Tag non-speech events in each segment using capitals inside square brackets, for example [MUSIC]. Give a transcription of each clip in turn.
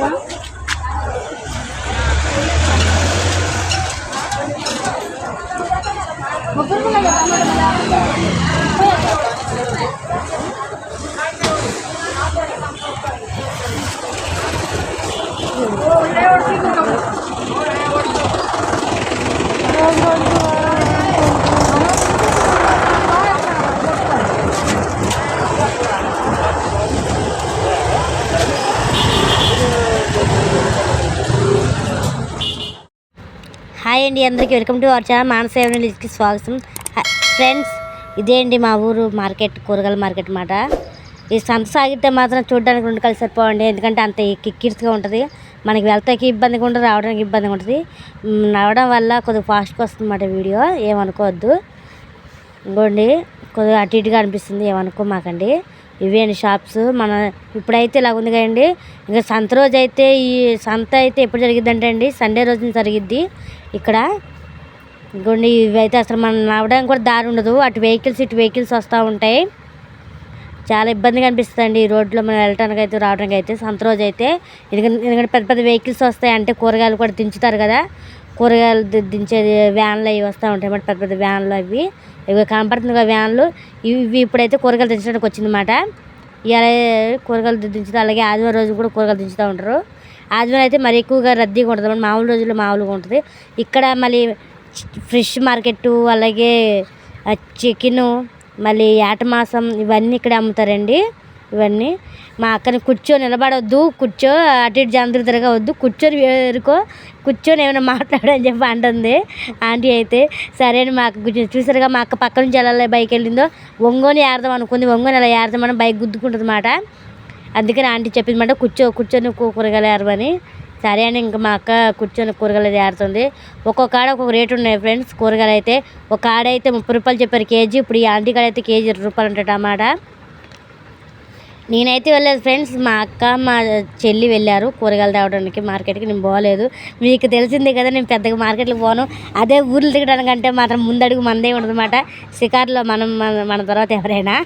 Hi అండి అందరికీ welcome to our channel మానసేవ స్వాగతం. ఫ్రెండ్స్ ఇదే అండి మా ఊరు మార్కెట్ కూరగాయల మార్కెట్ మాట. ఈ సంత సాగితే మాత్రం చూడడానికి రెండు కలిసి సరిపోవండి. ఎందుకంటే అంత కిక్కిర్స్గా ఉంటుంది. మనకి వెళ్తాకి ఇబ్బందిగా ఉంటుంది రావడానికి ఇబ్బందిగా ఉంటుంది. రావడం వల్ల కొద్దిగా ఫాస్ట్గా వస్తుందన్నమాట వీడియో. ఏమనుకోవద్దు. ఇంకోండి కొద్దిగా అటు ఇటుగా అనిపిస్తుంది. ఏమనుకో మాకండి ఇవే అండి షాప్స్? మన ఇప్పుడైతే ఇలా ఉంది కదండి. ఇంకా సంత రోజు అయితే ఈ సంత అయితే ఎప్పుడు జరిగిద్ది అంటే అండి సండే రోజున జరిగిద్ది ఇక్కడ. ఇంకోండి ఇవైతే అసలు మనం నడవడానికి కూడా దారి ఉండదు. అటు వెహికల్స్ ఇటు వెహికల్స్ వస్తూ ఉంటాయి. చాలా ఇబ్బందిగా అనిపిస్తుంది అండి ఈ రోడ్లో మనం వెళ్ళటానికి అయితే రావడానికి అయితే సంత రోజు అయితే ఎందుకంటే ఎందుకంటే పెద్ద పెద్ద వెహికల్స్ వస్తాయి. అంటే కూరగాయలు కూడా దించుతారు కదా. కూరగాయలు దించేది వ్యాన్లు అవి వస్తూ ఉంటాయి అన్నమాట పెద్ద పెద్ద వ్యాన్లు అవి. ఇవి కనపడుతుంది వ్యాన్లు. ఇవి ఇవి ఇప్పుడైతే కూరగాయలు దించడానికి వచ్చిందన్నమాట. ఇలా కూరగాయలు ది- అలాగే ఆదివారం రోజు కూడా కూరగాయలు దించుతూ ఉంటారు. ఆదివారం అయితే మరి ఎక్కువగా రద్దీగా ఉంటుంది మామూలు రోజుల్లో మామూలుగా ఉంటుంది. ఇక్కడ మళ్ళీ ఫ్రెష్ మార్కెట్ అలాగే చికెను మళ్ళీ ఏట మాసం ఇవన్నీ ఇక్కడే అమ్ముతారండి. ఇవన్నీ. మా అక్కని కూర్చో నిలబడవద్దు కూర్చో అటు ఇటు జంతులు తిరగవద్దు కూర్చొని వేరుకో కూర్చొని ఏమైనా మాట్లాడని చెప్పి అంటుంది. ఆంటీ అయితే సరే అని మా అక్క చూసారుగా మా అక్క పక్క నుంచి ఎలా బైక్ వెళ్ళిందో? ఒంగోని ఏరదాం అనుకుంది. ఒంగోని ఎలా ఏరదామని బైక్ గుద్దుకుంటుంది అన్నమాట. అందుకని ఆంటీ చెప్పింది మాట కూర్చో కూర్చొని కూ- కూరగాయలు ఏరమని సరే అని ఇంకా మా అక్క కూర్చొని కూరగాయలు ఏరుతుంది. ఒక్కొక్క ఆడ ఒక్కొక్క రేటు ఉన్నాయి ఫ్రెండ్స్. కూరగాయలు అయితే ఒక ఆడ అయితే ముప్పై రూపాయలు చెప్పారు కేజీ. ఇప్పుడు ఈ ఆంటీ కాడ అయితే కేజీ ఇరవై రూపాయలు ఉంటాయి టమాటా నేనైతే వెళ్ళలేదు ఫ్రెండ్స్. మా అక్క మా చెల్లి వెళ్ళారు కూరగాయలు తేవడానికి మార్కెట్కి. నేను పోలేదు. మీకు తెలిసిందే కదా నేను పెద్దగా మార్కెట్కి పోను. అదే ఊర్లు తిరగడానికి అంటే మాత్రం ముందడుగు మందే ఉండదన్నమాట. షికార్లో మనం మన మన తర్వాత ఎవరైనా.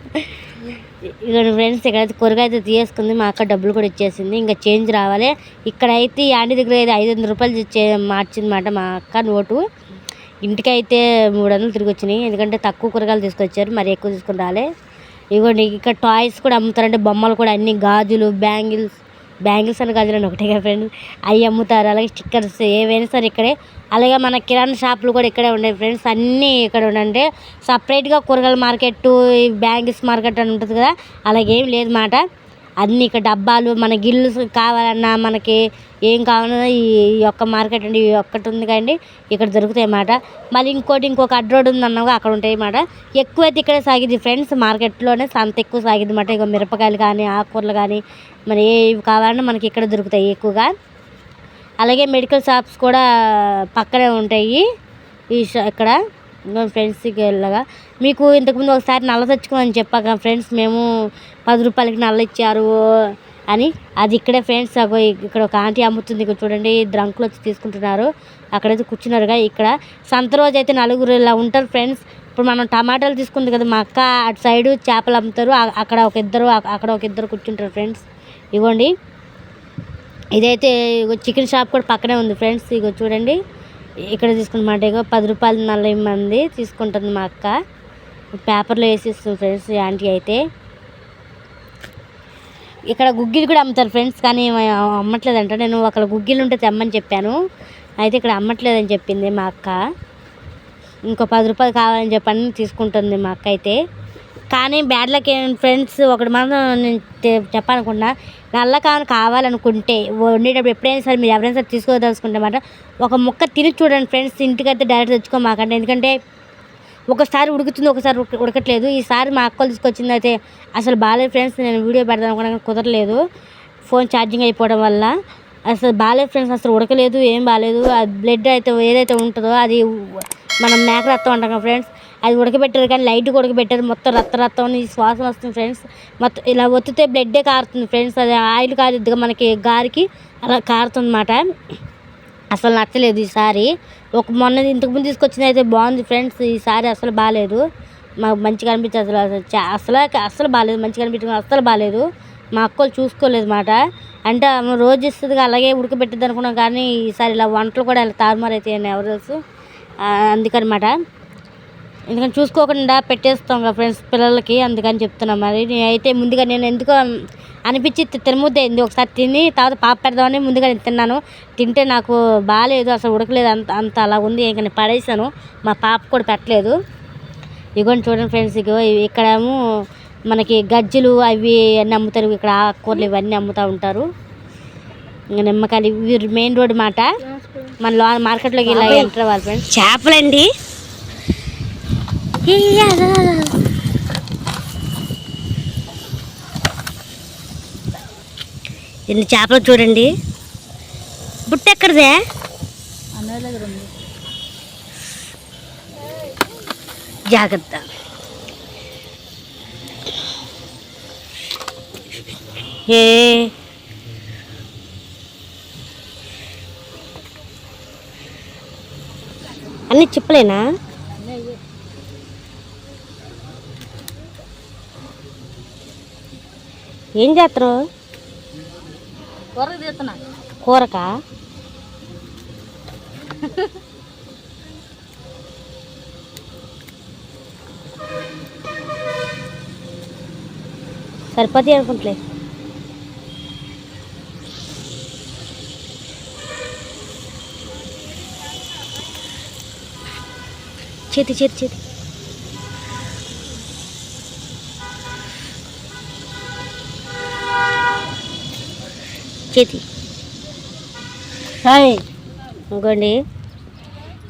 ఇక్కడ ఫ్రెండ్స్ ఇక్కడైతే కూరగాయ అయితే తీసుకుంది. మా అక్క డబ్బులు కూడా ఇచ్చేసింది. ఇంకా చేంజ్ రావాలి. ఇక్కడైతే ఈ దగ్గర అయితే ఐదు వందల రూపాయలు ఇచ్చే మార్చిందన్నమాట మా అక్క నోటు. ఇంటికైతే మూడు వందలు తిరిగి వచ్చినాయి. ఎందుకంటే తక్కువ కూరగాయలు తీసుకొచ్చారు. మరి ఎక్కువ తీసుకుని రాలే. ఇదిగోండి ఇక్కడ టాయ్స్ కూడా అమ్ముతారంటే బొమ్మలు కూడా అన్ని గాజులు బ్యాంగిల్స్ బ్యాంగిల్స్ అని గాజులు అని ఒకటే కదా ఫ్రెండ్స్ అవి అమ్ముతారు. అలాగే స్టిక్కర్స్ ఏవైనా సరే ఇక్కడే. అలాగే మన కిరాణా షాపులు కూడా ఇక్కడే ఉన్నాయి ఫ్రెండ్స్ అన్నీ ఇక్కడ ఉండంటే సపరేట్గా కూరగాయల మార్కెట్ బ్యాంగిల్స్ మార్కెట్ అని ఉంటుంది కదా? అలాగే ఏం లేదు మాట అన్నీ ఇక్కడ డబ్బాలు మన గిల్లు కావాలన్నా మనకి ఏం కావాలన్నా ఈ యొక్క మార్కెట్ అండి ఈ ఒక్కటి ఉంది కదండి ఇక్కడ దొరుకుతాయి అన్నమాట. మళ్ళీ ఇంకోటి ఇంకొక అడ్ రోడ్ ఉంది అన్నాగా అక్కడ ఉంటాయి అన్నమాట. ఎక్కువైతే ఇక్కడే సాగిద్ది ఫ్రెండ్స్ మార్కెట్లోనే సంత ఎక్కువ సాగిద్ది అన్నమాట. ఇక మిరపకాయలు కానీ ఆకుకూరలు కానీ మరి ఏవి కావాలన్నా మనకి ఇక్కడ దొరుకుతాయి ఎక్కువగా. అలాగే మెడికల్ షాప్స్ కూడా పక్కనే ఉంటాయి. ఈ షా ఇక్కడ ఫ్రెండ్స్కి వెళ్ళగా మీకు ఇంతకుముందు ఒకసారి నల్ల తెచ్చుకోమని చెప్పాక ఫ్రెండ్స్ మేము పది రూపాయలకి నల్ల ఇచ్చారు అని. అది ఇక్కడే ఫ్రెండ్స్ ఇక్కడ ఒక ఆంటీ అమ్ముతుంది ఇక్కడ చూడండి డ్రంకులు వచ్చి తీసుకుంటున్నారు. అక్కడైతే కూర్చున్నారుగా ఇక్కడ. సంత రోజు అయితే నలుగురు ఇలా ఉంటారు ఫ్రెండ్స్. ఇప్పుడు మనం టమాటాలు తీసుకుంది కదా మా అక్క అటు సైడు చేపలు అమ్ముతారు. అక్కడ ఒక ఇద్దరు అక్కడ ఒక ఇద్దరు కూర్చుంటారు ఫ్రెండ్స్. ఇవ్వండి ఇదైతే ఇగో చికెన్ షాప్ కూడా పక్కనే ఉంది ఫ్రెండ్స్. ఇగో చూడండి. ఇక్కడ తీసుకున్నమాట ఇగో పది రూపాయలు నలభై మంది తీసుకుంటుంది మా అక్క. పేపర్లో వేసిస్తుంది ఫ్రెండ్స్ యాంటీ ఆంటీ అయితే. ఇక్కడ గుగ్గిలు కూడా అమ్ముతారు ఫ్రెండ్స్ కానీ అమ్మట్లేదంట. నేను అక్కడ గుగ్గిలు ఉంటే తెమ్మని చెప్పాను. అయితే ఇక్కడ అమ్మట్లేదని చెప్పింది మా అక్క. ఇంకో పది రూపాయలు కావాలని చెప్పని తీసుకుంటుంది మా అక్క అయితే. కానీ బ్యాడ్ లక్ ఫ్రెండ్స్ ఒకటి మనం నేను చెప్పాలనుకున్నా. నల్ల కావాలి కావాలనుకుంటే వండేటప్పుడు ఎప్పుడైనా సరే మీరు ఎవరైనా సరే తీసుకోదలుచుకుంటే మాట ఒక ముక్క తిని చూడండి ఫ్రెండ్స్. ఇంటికైతే డైరెక్ట్ తెచ్చుకోమాకండి. ఎందుకంటే ఒకసారి ఉడుకుతుంది ఒకసారి ఉడకట్లేదు. ఈసారి మా అక్కలు తీసుకొచ్చింది అయితే అసలు బాగాలేదు ఫ్రెండ్స్ నేను వీడియో పెడదాం అనుకున్నా కుదరలేదు. ఫోన్ ఛార్జింగ్ అయిపోవడం వల్ల అసలు బాగాలేదు ఫ్రెండ్స్ అసలు ఉడకలేదు ఏం బాగాలేదు. అది బ్లడ్ అయితే ఏదైతే ఉంటుందో అది మనం మేక రక్తం అంటాం ఫ్రెండ్స్ అది ఉడకబెట్టారు కానీ లైట్ ఉడకబెట్టారు. మొత్తం రక్త రక్తం అని వస్తుంది ఫ్రెండ్స్. మొత్తం ఇలా ఒత్తితే బ్లడ్డే కారుతుంది ఫ్రెండ్స్. అది ఆయిల్ కాదు మనకి గారికి అలా కారుతుంది అన్నమాట అసలు నచ్చలేదు ఈసారి. ఒక మొన్న ఇంతకుముందు తీసుకొచ్చింది అయితే బాగుంది ఫ్రెండ్స్ ఈసారి అసలు బాగాలేదు మాకు మంచిగా అనిపించదు అసలు అసలు అసలు బాగాలేదు మంచిగా అనిపించడం అసలు బాగాలేదు మా అక్కలు చూసుకోలేదు మాట. అంటే ఆమె రోజు ఇస్తుంది అలాగే ఉడకబెట్టిద్ది అనుకున్నాం కానీ ఈసారి ఇలా వంటలు కూడా ఇలా తారుమారు అయితే ఎవరు తెలుసు. అందుకనమాట ఎందుకంటే చూసుకోకుండా పెట్టేస్తాం కదా ఫ్రెండ్స్ పిల్లలకి అందుకని చెప్తున్నా మరి. నేనైతే ముందుగా నేను ఎందుకో అనిపించి తినముద్దయింది ఒకసారి తిని తర్వాత పాప పెడదామని ముందుగా నేను తిన్నాను. తింటే నాకు బాగాలేదు అసలు ఉడకలేదు అంత అంత అలా ఉంది. ఇంకా నేను పడేసాను మా పాప కూడా పెట్టలేదు. ఇగోండి చూడండి ఫ్రెండ్స్ ఇగో ఇక్కడేమో మనకి గజ్జలు అవి అన్నీ అమ్ముతారు. ఇక్కడ ఆకుకూరలు ఇవన్నీ అమ్ముతూ ఉంటారు. ఇంకా నిమ్మకాయలు ఇవి మెయిన్ రోడ్ మాట. మన లో మార్కెట్లోకి ఇలా ఎంటర్ అవ్వాలి ఫ్రెండ్స్. చేపలండి. ఎన్ని చేపలు చూడండి. బుట్ట ఎక్కడిదే? జాగ్రత్త. ఏ. అన్ని చెప్పలేనా? ఏం చేస్తారు తీస్తున్నా కూరకా? సరిపోతాయి అనుకుంటలే. చేతి చేతి చేతి. చేతి హాయ్. ఇంకోండి.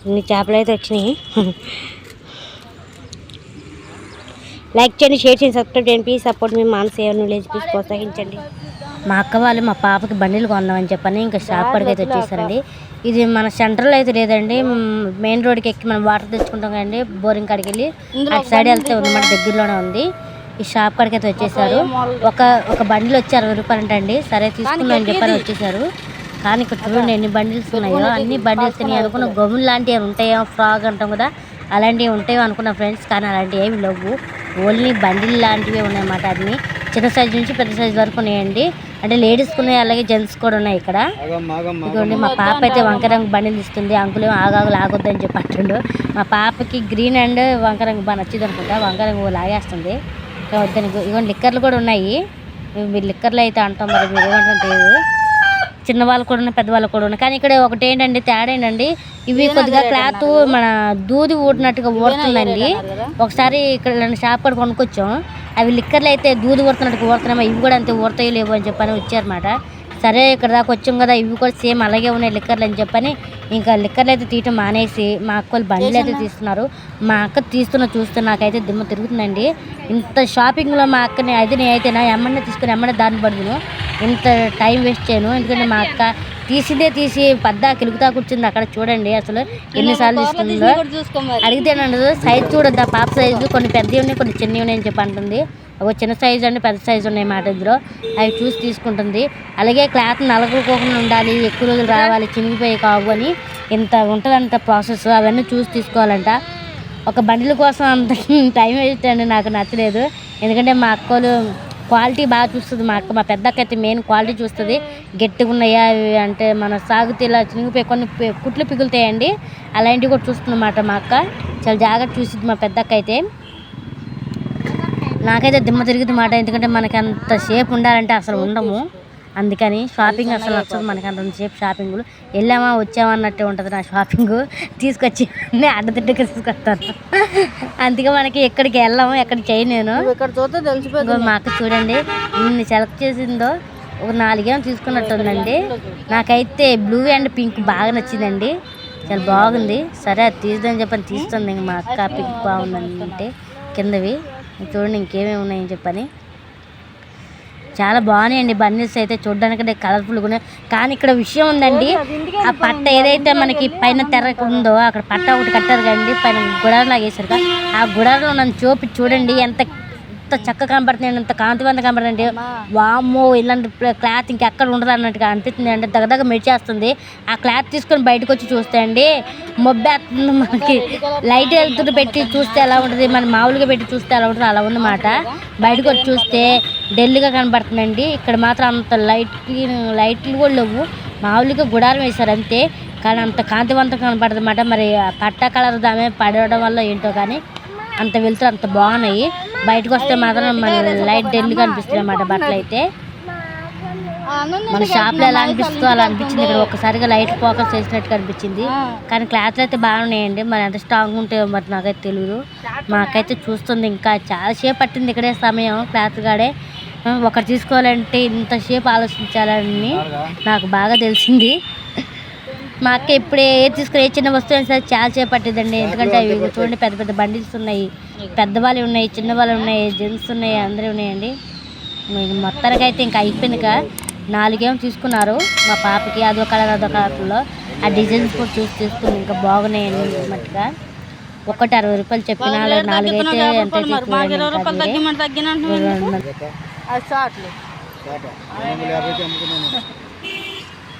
ఇన్ని చేపలు అయితే వచ్చినాయి. లైక్ చేయండి షేర్ చేయండి సబ్స్క్రైబ్ చేయండి. ప్లీజ్ సపోర్ట్ మీ మానస ఏమైనా విలేజ్ ప్లీజ్ ప్రోత్సహించండి. మా అక్క వాళ్ళు మా పాపకి బండిలు కొందామని చెప్పని ఇంకా షాప్ కాడికి అయితే వచ్చేసారండి. ఇది మన సెంటర్లో అయితే లేదండి. మెయిన్ రోడ్కి ఎక్కి మనం వాటర్ తెచ్చుకుంటాం కదండి. బోరింగ్ కాడికి వెళ్ళి అటు సైడ్ వెళ్తే ఉందన్నమాట దగ్గరలోనే ఉంది. ఈ షాప్ కాడికి అయితే వచ్చేసారు. ఒక ఒక బండిలు వచ్చి అరవై రూపాయలు అంటండి సరే తీసుకుందాం అని చెప్పని వచ్చేసారు. కానీ ఇక్కడ చూడండి ఎన్ని బండిల్స్ ఉన్నాయో. అన్ని బండిల్స్ ఉన్నాయి అనుకున్న గమ్ములు లాంటివి ఉంటాయో? ఫ్రాగ్ అంటాం కదా. అలాంటివి ఉంటాయో అనుకున్న ఫ్రెండ్స్. కానీ అలాంటివి ఏమి లేవు. ఓన్లీ బండిల్ లాంటివి ఉన్నాయన్నమాట అన్ని. చిన్న సైజు నుంచి పెద్ద సైజు వరకు ఉన్నాయండి. అంటే లేడీస్ ఉన్నాయి అలాగే జెంట్స్ కూడా ఉన్నాయి ఇక్కడ. ఇదిగోండి మా పాప అయితే వంక రంగు బండిలు ఇస్తుంది. అంకులు ఆగాగులు ఆగొద్దని చెప్పి అంటుండు. మా పాపకి గ్రీన్ అండ్ వంక రంగు బాగా నచ్చింది అనుకుంటా. వంక రంగు లాగేస్తుంది. వద్దని ఇదిగోండి లిక్కర్లు కూడా ఉన్నాయి. మీరు లిక్కర్లు అయితే అంటాం మరి మీరు ఏమంటారు చిన్న వాళ్ళు కూడా ఉన్నాయి పెద్ద వాళ్ళు కూడా ఉన్నాయి. కానీ ఇక్కడ ఒకటి ఏంటండి తేడా ఏంటండి? ఇవి కొద్దిగా క్లాత్ మన దూది ఊడినట్టుగా ఊడుతుందండి ఒకసారి ఇక్కడ షాప్ కూడా కొనుక్కొచ్చాం. అవి లిక్కర్లు అయితే దూది ఊడుతున్నట్టుగా ఊడుతున్నామో ఇవి కూడా అంతే ఊడతాయో లేవు అని చెప్పని వచ్చారన్నమాట. సరే ఇక్కడ దాకా వచ్చాం కదా ఇవి కూడా సేమ్ అలాగే ఉన్నాయి లిక్కర్లు అని చెప్పని. ఇంకా లిక్కర్లు అయితే తీయటం మానేసి మా అక్క వాళ్ళు బండ్లు అయితే తీస్తున్నారు. మా అక్క తీస్తున్న చూస్తే నాకైతే దిమ్మ తిరుగుతుందండి. ఇంత షాపింగ్లో మా అక్కని అయితే నేనైతే నా ఎమ్మనే తీసుకుని ఎమ్మనే దాన్ని పడుదును ఇంత టైం వేస్ట్ చేయను. ఎందుకంటే మా అక్క తీసిందే తీసి పద్దా కిలుగుతా కూర్చుంది అక్కడ చూడండి అసలు ఎన్నిసార్లు తీసుకుందో అడిగితే సైజ్ చూడొద్దా పాప సైజు? కొన్ని పెద్దవి ఉన్నాయి కొన్ని చిన్నవి ఉన్నాయి అని చెప్పి అంటుంది. ఒక చిన్న సైజు అండి పెద్ద సైజు ఉన్నాయి మాట ఇందులో. అవి చూసి తీసుకుంటుంది. అలాగే క్లాత్ నలగలుకోకుండా ఉండాలి ఎక్కువ రోజులు రావాలి చినిగిపోయి కావు అని. ఇంత ఉంటుంది అంత ప్రాసెస్ అవన్నీ చూసి తీసుకోవాలంట. ఒక బండిల కోసం అంత [LAUGHS] టైం వేస్ట్ అండి నాకు నచ్చలేదు. ఎందుకంటే మా అక్కలు క్వాలిటీ బాగా చూస్తుంది మా అక్క. మా పెద్దక్క అయితే మెయిన్ క్వాలిటీ చూస్తుంది. గట్టిగా ఉన్నాయా అవి అంటే మన సాగుతే ఇలా చినిగిపోయి కొన్ని కుట్లు పిగులుతాయండి. అలాంటివి కూడా చూస్తుందన్నమాట మా అక్క. చాలా జాగ్రత్త చూసింది మా పెద్దక్క అయితే నాకైతే దిమ్మ తిరిగింది మాట. ఎందుకంటే మనకి అంత సేపు ఉండాలంటే అసలు ఉండము. అందుకని షాపింగ్ అసలు నచ్చదు మనకి అంత సేపు షాపింగ్ వెళ్ళామా వచ్చామా అన్నట్టే ఉంటుంది నా షాపింగ్ తీసుకొచ్చి అడ్డదిడ్డగా తీసుకొస్తాను. అందుకే మనకి ఎక్కడికి వెళ్ళాము ఎక్కడికి చేయను నేను ఇక్కడ చూస్తే తెలిసిపోతుంది. ఇదిగో మా అక్క చూడండి ఇన్ని సెలెక్ట్ చేసిందో ఒక నాలుగేమో తీసుకున్నట్టు ఉందండి. నాకైతే బ్లూ అండ్ పింక్ బాగా నచ్చిందండి. చాలా బాగుంది. సరే అది తీద్దాం చెప్పని తీస్తుంది మా అక్క పింక్ బాగుందని అంటే కిందవి. చూడండి ఇంకేమేమి ఉన్నాయని చెప్పని. చాలా బాగున్నాయండి బండిల్స్ అయితే చూడడానికి కలర్ఫుల్గా ఉన్నాయి. కానీ ఇక్కడ విషయం ఉందండి ఆ పట్ట ఏదైతే మనకి పైన తెర ఉందో అక్కడ పట్ట ఒకటి కట్టారు కదండి పైన గుడారం లాగేశారు కదా ఆ గుడారంలో నన్ను చూపి చూడండి ఎంత ఎంత చక్కగా కనబడుతుంది అంత కాంతివంతంగా కనబడుతుంది వామ్మో ఇలాంటి క్లాత్ ఇంకెక్కడ ఉండదు అన్నట్టుగా అనిపిస్తుంది అంటే దగ్గర మెరిచేస్తుంది ఆ క్లాత్ తీసుకొని బయటకు వచ్చి చూస్తే అండి మొబ్బేస్తుంది మనకి. లైట్ వెళ్తున్న పెట్టి చూస్తే ఎలా ఉంటుంది? మన మామూలుగా పెట్టి చూస్తే ఎలా ఉంటుంది అలా ఉందన్నమాట. బయటకు వచ్చి చూస్తే డెల్గా కనబడుతుందండి. ఇక్కడ మాత్రం అంత లైట్ లైట్లు కూడా లేవు. మామూలుగా గుడారం వేశారు అంతే. కానీ అంత కాంతివంతం కనపడుతుంది అన్నమాట మరి ఆ పట్ట కలర్ దామే పడడం వల్ల ఏంటో కానీ అంత వెళ్తే అంత బాగున్నాయి. బయటకు వస్తే మాత్రం మన లైట్ డెల్ కనిపిస్తుంది అన్నమాట బట్టలు అయితే. మన షాప్లో ఎలా అనిపిస్తుందో అలా అనిపించింది ఇక్కడ. ఒక్కసారిగా లైట్ ఫోకస్ చేసినట్టు కనిపించింది కానీ క్లాత్లు అయితే బాగున్నాయండి. మరి ఎంత స్ట్రాంగ్ ఉంటాయో మరి నాకైతే తెలియదు మాకైతే చూస్తుంది ఇంకా చాలా సేపు పట్టింది ఇక్కడే సమయం క్లాత్ గాడే ఒకరు ఒకటి తీసుకోవాలంటే ఇంతసేపు ఆలోచించాలని నాకు బాగా తెలిసింది. మా అక్క ఇప్పుడే ఏది తీసుకుని ఏ చిన్న వస్తువు అయినా సరే చాలా సేపు పట్టిందండి ఎందుకంటే అవి చూడండి పెద్ద పెద్ద బండిల్స్ ఉన్నాయి. పెద్దవాళ్ళు ఉన్నాయి చిన్నవాళ్ళు ఉన్నాయి జెంట్స్ ఉన్నాయి అందరూ ఉన్నాయండి. మొత్తానికి అయితే ఇంకా అయిపోయింది ఇక. నాలుగేమో తీసుకున్నారు. మా పాపకి అదో కలర్ అదో కలర్లో. ఆ డిజైన్స్ కూడా చూసి తీసుకుంది ఇంకా బాగున్నాయండి మట్టుగా. ఒకటి అరవై రూపాయలు చెప్పిన నాలుగు అయితే ఎంత తగ్గిమంటే